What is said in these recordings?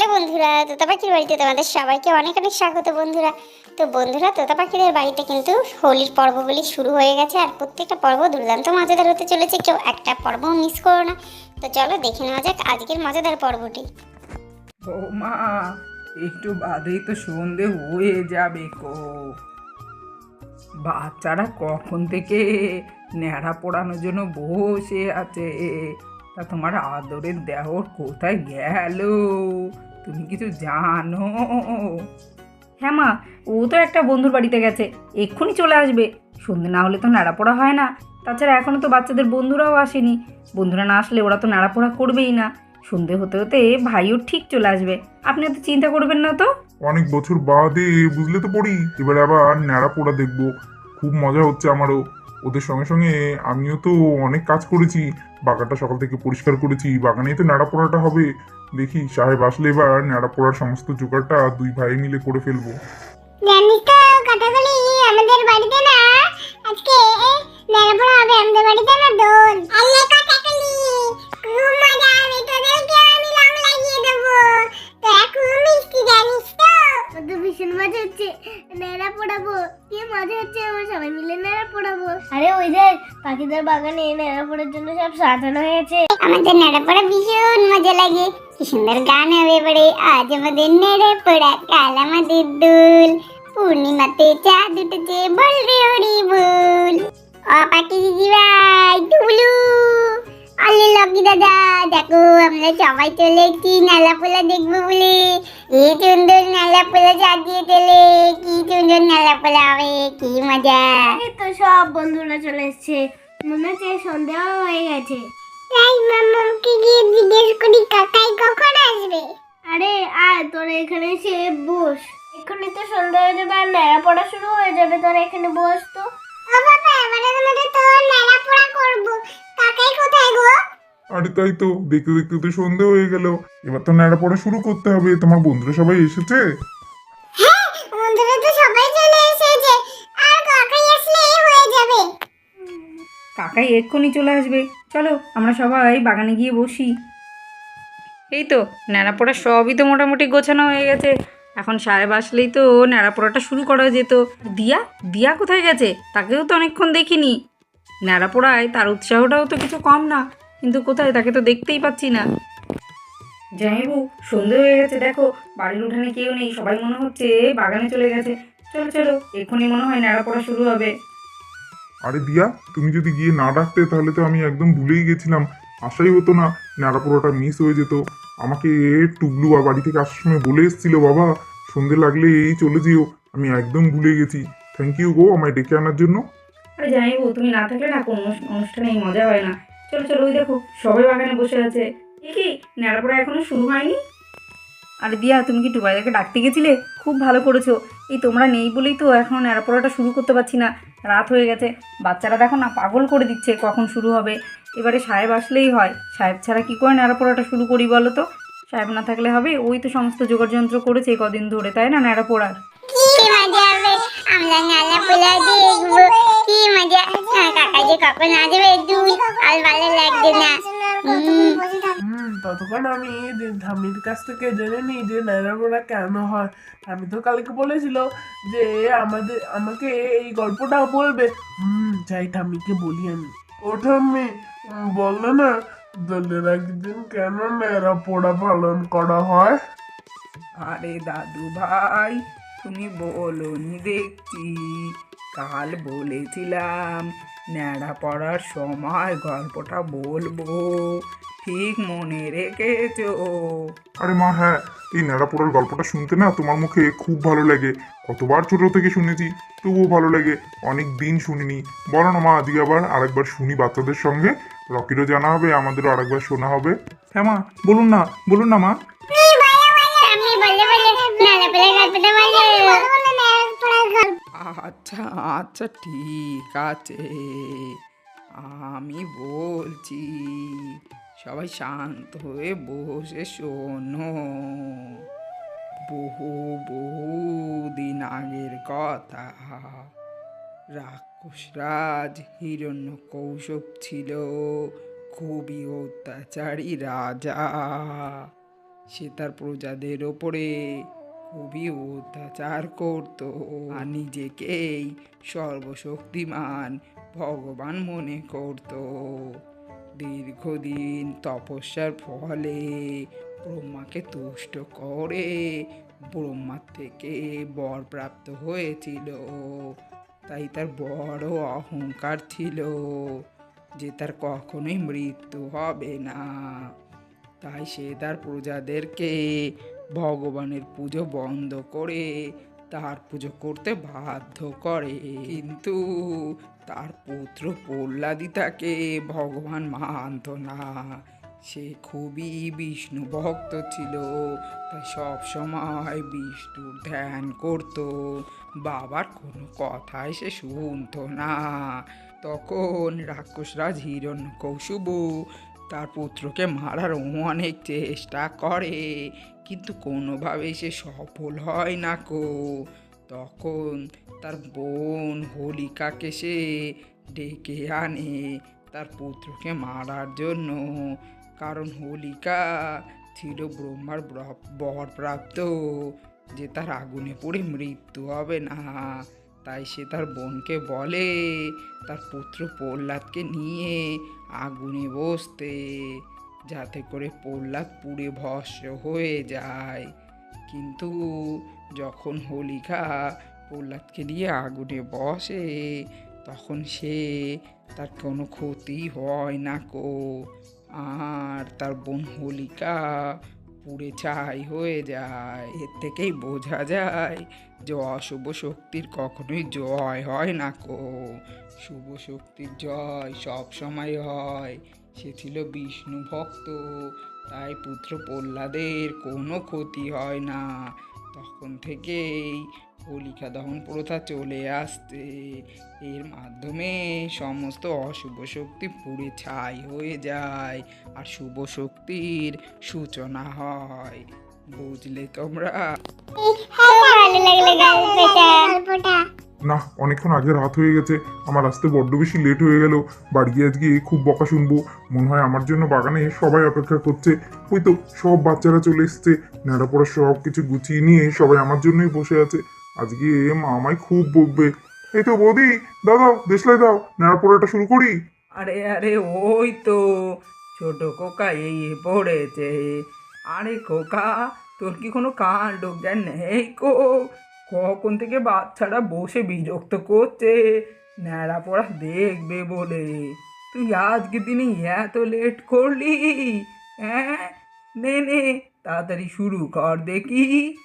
Hello বন্ধুরা, তোতা পাখির বাড়িতে তোমাদের সবাইকে অনেক অনেক স্বাগত বন্ধুরা। তো বন্ধুরা, তোতা পাখিদের বাড়িতে কিন্তু হোলির পর্বগুলি শুরু হয়ে গেছে, আর প্রত্যেকটা পর্ব দুর্দান্ত মজাদার হতে চলেছে, কেউ একটা পর্ব মিস করো না। তো চলো দেখে নেওয়া যাক আজকের মজাদার পর্বটি। মা একটু বাদেই তো সন্ধে হয়ে যাবে কো বাচ্চারা কখন থেকে ন্যাড়া পোড়ানোর জন্য বসে আছে? তা তোমার আদরের দেহর কোথায় গেল? তুমি কিছু জানো? হ্যাঁ মা, ও তো একটা বন্ধুর বাড়িতে গেছে, এক্ষুনি চলে আসবে। সন্ধে না হলে তো ন্যাড়া পোড়া হয় না। তাছাড়া এখনও তো বাচ্চাদের বন্ধুরাও আসেনি। বন্ধুরা না আসলে ওরা তো ন্যাড়া পোড়া করবেই না। সন্ধে হতে হতে ভাইও ঠিক চলে আসবে। আপনি তো চিন্তা করবেন না তো। অনেক বছর বাদে, বুঝলে তো পড়ি? এবার আবার ন্যাড়া পোড়া দেখব। খুব মজা হচ্ছে আমারও। ওদের সঙ্গে সঙ্গে আমিও তো অনেক কাজ করেছি। বাগানটা সকাল থেকে পরিষ্কার করেছি। বাগানেই তো ন্যাড়া পোড়াটা হবে। দেখি সাহেব আসলে এবার ন্যাড়া পোড়ার সমস্ত জোগাড়টা দুই ভাই মিলে করে ফেলব। জানিস তো আমাদের বাড়িতে না আজকে হবে। আমাদের বাড়িতে না দোল। খুব মজা হবে। তোদেরকে আমি রং লাগিয়ে দেবো। তোরা খুব মিষ্টি, জানিস তো ভীষণ মজা হচ্ছে। নেড়া পড়াবো। কি মজা হচ্ছে আমরা সবাই মিলে নেড়া পড়াবো। আরে ওই দেখ পাখিদের বাগানে নেড়া পড়ার জন্য সব সাজানো হয়েছে। আমাদের নেড়াপড়া ভীষণ মজা লাগে। কি সুন্দর গান হবে এবারে। আজ আমাদের নেড়াপড়া কাল আমাদের দোল। পূর্ণিমাতে চাঁদ উঠেছে বল রে হরি বল। ও পাখি দিদি ভাই টুবলু আলে লকি দাদা দেখো আমরা সবাই চলে এসেছি নালা পোলা দেখব বলে। এই সুন্দর নালা পোলা সাজিয়ে তেলে কি সুন্দর নালা পোলা কি মজা এই তো সব বন্ধুরা চলে এসছে মনে হচ্ছে সন্ধ্যা হয়ে গেছে তাই মামাকে গিয়ে জিজ্ঞেস করি কাকাই কখন আসবে আরে আয় তোরা এখানে এসে বস এক্ষুনি তো সন্ধ্যা হয়ে যাবে আর নেড়া পড়া শুরু হয়ে যাবে তোরা এখানে বস তো ও বাবা এবারে আমাদের তো মেলা পোড়া করব কাকাই কোথায় গো আরে তাই তো দেখতে দেখতে তো সন্ধে হয়ে গেল। এবার তো ন্যাড়া পড়া শুরু করতে হবে। তোমার বন্ধুরা সবাই এসেছে? হ্যাঁ কাকাই এক্ষুনি চলে আসবে। চলো আমরা সবাই বাগানে গিয়ে বসি। এই তো ন্যাড়া পোড়া সবই তো মোটামুটি গোছানো হয়ে গেছে। এখন সাহেব আসলেই তো ন্যাড়া পোড়াটা শুরু করা যেত। দিয়া? দিয়া কোথায় গেছে? তাকেও তো অনেকক্ষণ দেখিনি। ন্যাড়া পোড়ায় তার উৎসাহটাও তো কিছু কম না। কিন্তু কোথায়? তাকে তো দেখতেই পাচ্ছি না। জামাইবু সন্ধে হয়ে গেছে দেখো। বাড়ির উঠানে কেউ নেই সবাই মনে হচ্ছে বাগানে চলে গেছে। চলো চলো এক্ষুনি মনে হয় ন্যাড়া পোড়া শুরু হবে। আরে দিয়া তুমি যদি গিয়ে না ডাকতে তাহলে তো আমি একদম ভুলেই গেছিলাম। আশাই হতো না ন্যাড়া পোড়াটা মিস হয়ে যেত। আমাকে টুবলু আর বাড়ি থেকে আসার সময় বলে এসেছিল বাবা সন্ধে লাগলে এই চলে যেও। আমি একদম ভুলে গেছি। থ্যাংক ইউ গো আমায় ডেকে আনার জন্য। আরে জানিবো তুমি না থাকলে না কোনো অনুষ্ঠানে মজা হয় না। চলো চলো, ওই দেখো, সবাই বাগানে বসে আছে। কি, ন্যাড়াপড়া এখনও শুরু হয়নি? আরে দিয়া, তুমি কি টুবাইদাকে ডাকতে গেছিলে? খুব ভালো করেছ। এই তোমরা নেই বলেই তো এখন ন্যাড়াপড়াটা শুরু করতে পারছি না। রাত হয়ে গেছে। বাচ্চারা দেখো না পাগল করে দিচ্ছে কখন শুরু হবে। এবারে সাহেব আসলেই হয়। সাহেব ছাড়া কী করে ন্যাড়াপড়াটা শুরু করি বলো তো? সাহেব না থাকলে হবে? ওই তো সমস্ত জোগাড় যন্ত্র করেছে কদিন ধরে, তাই না হবে ততক্ষণ আমি ঠাম্মির কাছ থেকে জেনে নিই যে নাইরাপোড়া কেন হয়। আমি তো কালকে বলেছিল যে আমাদের আমাকে এই গল্পটা বলবে। হুম, যাই ঠাম্মিকে বলি আমি। ও ঠাম্মি বললে না দলের একদিন কেন নাইরাপোড়া পালন করা হয়? আরে দাদু ভাই তুমি বলোনি দেখছি কাল বলেছিলাম, ন্যাড়া পড়ার সময় গল্পটা বলব। ঠিক মনে রেখেছো? আরে মা হ্যাঁ এই ন্যাড়া পোড়ার গল্পটা শুনতে না তোমার মুখে খুব ভালো লাগে। কতবার ছোট থেকে শুনেছি, তবুও ভালো লাগে। অনেক দিন শুনিনি। বলো না মা, আজকে আবার আরেকবার শুনি বাচ্চাদের সঙ্গে। রকিরও জানা হবে, আমাদেরও আরেকবার শোনা হবে। হ্যাঁ মা, বলুন না বলুন না মা। আচ্ছা আচ্ছা ঠিক আছে। আমি বলছি, সবাই শান্ত হয়ে বসে শোনো। বহু বহু দিন আগের কথা। রাক্ষসরাজ হিরণ্য কৌশব ছিল। খুবই অত্যাচারী রাজা। সে তার প্রজাদের ওপরে খুবই অত্যাচার করত। আর নিজেকেই সর্বশক্তিমান ভগবান মনে করত। দীর্ঘদিন তপস্যার ফলে ব্রহ্মাকে তুষ্ট করে ব্রহ্মার থেকে বর প্রাপ্ত হয়েছিল। তাই তার বড় অহংকার ছিল যে তার কখনোই মৃত্যু হবে না। তাই সে তার প্রজাদেরকে ভগবানের পুজো বন্ধ করে তার পুজো করতে বাধ্য করে। কিন্তু তার পুত্র প্রহ্লাদি তাকে ভগবান মানত না। সে খুবই বিষ্ণু ভক্ত ছিল, তাই সব সময় বিষ্ণুর ধ্যান করত। বাবার কোনো কথাই সে শুনতো না। তখন রাক্ষসরাজ হিরণ্য কৌশুবু তার পুত্রকে মারার অনেক চেষ্টা করে, কিন্তু কোনোভাবেই সে সফল হয় না কো তখন তার বোন হোলিকাকে সে ডেকে আনে তার পুত্রকে মারার জন্য। কারণ হোলিকা ছিল ব্রহ্মার ব্র- বরপ্রাপ্ত, যে তার আগুনে পড়ে মৃত্যু হবে না। তাই সে তার বোনকে বলে, তার পুত্র প্রহ্লাদকে নিয়ে আগুনে বসতে, যাতে করে প্রহ্লাদ পুড়ে ভস্ম হয়ে যায়। কিন্তু যখন হোলিকা প্রহ্লাদকে নিয়ে আগুনে বসে, তখন সে তার কোনো ক্ষতি হয় না কো আর তার বোন হোলিকা পুড়ে ছাই হয়ে যায়। এর থেকেই বোঝা যায় যে অশুভ শক্তির কখনোই জয় হয় না কো। শুভ শক্তির জয় সব সময় হয়। সে ছিল বিষ্ণু ভক্ত, তাই পুত্র প্রহ্লাদের কোনো ক্ষতি হয় না। তখন থেকেই হোলিকা দহন প্রথা চলে আসছে এর মাধ্যমে সমস্ত অশুভ শক্তি পুড়ে ছাই হয়ে যায় আর শুভ শক্তির সূচনা হয়। বুঝলে তোমরা? না, অনেকক্ষণ আগে রাত হয়ে গেছে। আমার আসতে বড্ড বেশি লেট হয়ে গেল। বাড়ি গিয়ে আজকে খুব বকা শুনব। মনে হয় আমার জন্য বাগানে সবাই অপেক্ষা করছে। ওই তো সব বাচ্চারা চলে এসছে। নেড়াপড়া সব কিছু গুছিয়ে নিয়ে সবাই আমার জন্যই বসে আছে। আজকে মা আমায় খুব বকবে। এই তো বৌদি, দাও দেশলাই দাও নেড়াপড়াটা শুরু করি। আরে আরে, ওই তো, ছোট খোকা এই পড়েছে। আরে খোকা, তোর কি কোনো কাণ্ড জ্ঞান নেই কো কখন থেকে বাচ্চারা বসে বিরক্ত করছে? ন্যাড়া পড়া দেখবে বলে। তুই আজকে দিনে এত লেট করলি? হ্যাঁ? নে নে, তাড়াতাড়ি শুরু কর দেখি।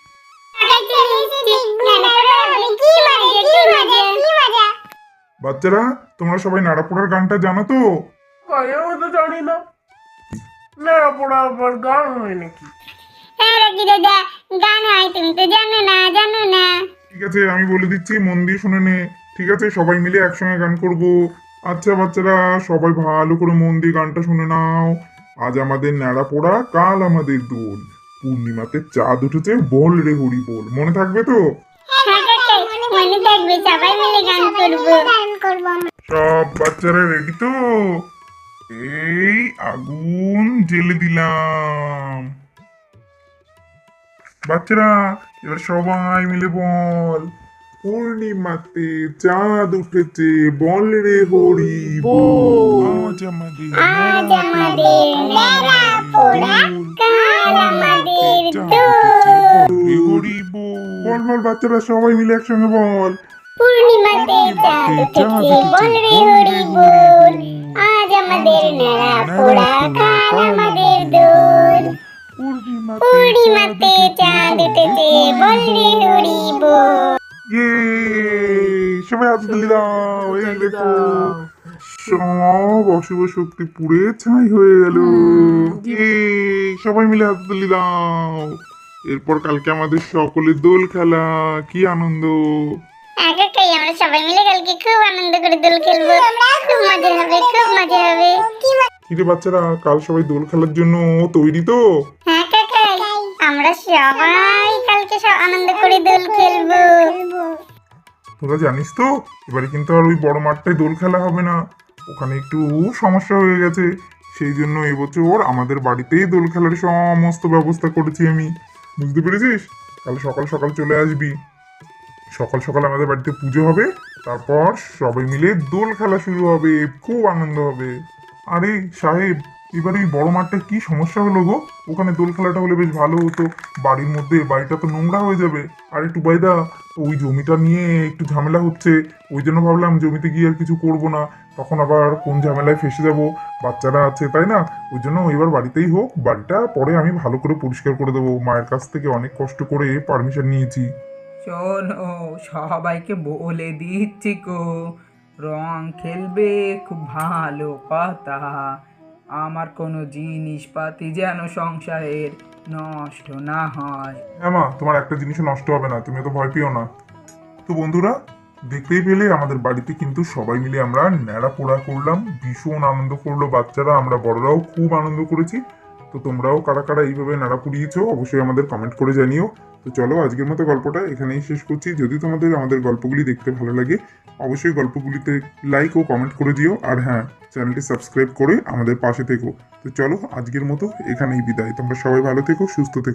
বাচ্চারা তোমরা সবাই নাড়াপোড়ার গানটা জানো তো? জানি না। নেড়া পড়া আবার গান হয় নাকি? হ্যাঁ দাদা গান হয় তুমি তো জানো না জানো না ঠিক আছে আমি বলে দিচ্ছি মন দিয়ে শুনে নে। ঠিক আছে সবাই মিলে একসঙ্গে গান করব। আচ্ছা বাচ্চারা সবাই ভালো করে মন দিয়ে গানটা শুনে নাও। আজ আমাদের ন্যাড়া পোড়া কাল আমাদের দোল। পূর্ণিমাতে চাঁদ উঠেছে বল রে হরি বল মনে থাকবে তো? মনে থাকবে সবাই মিলে গান করব সব বাচ্চারা রেডি তো? এই আগুন জেলে দিলাম। বাচ্চারা এবার সবাই মিলে বল। পূর্ণিমাতে চাঁদ উঠেছে বল রে হরি বল। আজ আমাদের আজ আমাদের আমাদের বল বল বল বাচ্চারা সবাই মিলে একসঙ্গে বল পূর্ণিমাতে চাঁদ উঠেছে বল রে হরি বল আজ আমাদের নেড়া পোড়া কাল আমাদের দোল। পূর্ণিমাতে চাঁদ উঠেছে বল রে হরি বল ইয়ে সবাই হাত তুলে দাও এই দেখো। সব অশুভ শক্তি পুড়ে ছাই হয়ে গেল। সবাই মিলে হাত তুলে দাও। এরপর কালকে আমাদের সকলের দোল খেলা কি আনন্দ। কাকাই আমরা সবাই মিলে কালকে খুব আনন্দ করে দোল খেলব। খুব মজা হবে খুব মজা হবে। কিরে বাচ্চারা কাল সবাই দোল খেলার জন্য তৈরি তো? হ্যাঁ কাকাই। আমরা সবাই কালকে সব আনন্দ করে দোল খেলব। তোরা জানিস তো এবারে কিন্তু আর ওই বড় মাঠটায় দোল খেলা হবে না। ওখানে একটু সমস্যা হয়ে গেছে। সেই জন্য এবছর আমাদের বাড়িতেই দোল খেলার সমস্ত ব্যবস্থা করেছি আমি। বুঝতে পেরেছিস? তাহলে সকাল সকাল চলে আসবি। সকাল সকাল আমাদের বাড়িতে পুজো হবে, তারপর সবাই মিলে দোল খেলা শুরু হবে, খুব আনন্দ হবে। আরে সাহেব এবার ওই বড় মাঠটা কি সমস্যা হলো গো? ওখানে দোল খেলাটা হলে বেশ ভালো হতো। বাড়ির মধ্যে, বাড়িটা তো নোংরা হয়ে যাবে। আর বাইদা ওই জমিটা নিয়ে একটু ঝামেলা হচ্ছে। ওই জন্য ভাবলাম জমিতে গিয়ে আর কিছু করব না। তখন আবার কোন ঝামেলায় ফেসে যাব? বাচ্চারা আছে, তাই না? ওই জন্য এবার বাড়িতেই হোক, বাড়িটা পরে আমি ভালো করে পরিষ্কার করে দেবো। মায়ের কাছ থেকে অনেক কষ্ট করে পারমিশন নিয়েছি। শোনো, সবাইকে বলে দিচ্ছি গো, রং খেলবে খুব ভালো কথা আমার কোনো জিনিসপাতি যেন সংসারের নষ্ট না হয়। হ্যাঁ মা, তোমার একটা জিনিসও নষ্ট হবে না তুমি তো ভয় পেও না। তো বন্ধুরা, দেখতেই পেলে আমাদের বাড়িতে কিন্তু সবাই মিলে আমরা ন্যাড়া পোড়া করলাম, ভীষণ আনন্দ করল বাচ্চারা, আমরা বড়রাও খুব আনন্দ করেছি। তো তোমরাও কারা কারা এইভাবে নাড়া পুড়িয়েছো অবশ্যই আমাদের কমেন্ট করে জানিও। তো চলো আজকের মতো গল্পটা এখানেই শেষ করছি। যদি তোমাদের আমাদের গল্পগুলি দেখতে ভালো লাগে, অবশ্যই গল্পগুলিতে লাইক ও কমেন্ট করে দিও। আর হ্যাঁ চ্যানেলটি সাবস্ক্রাইব করে আমাদের পাশে থেকো। তো চলো আজকের মতো এখানেই বিদায়। তোমরা সবাই ভালো থেকো, সুস্থ থেকো।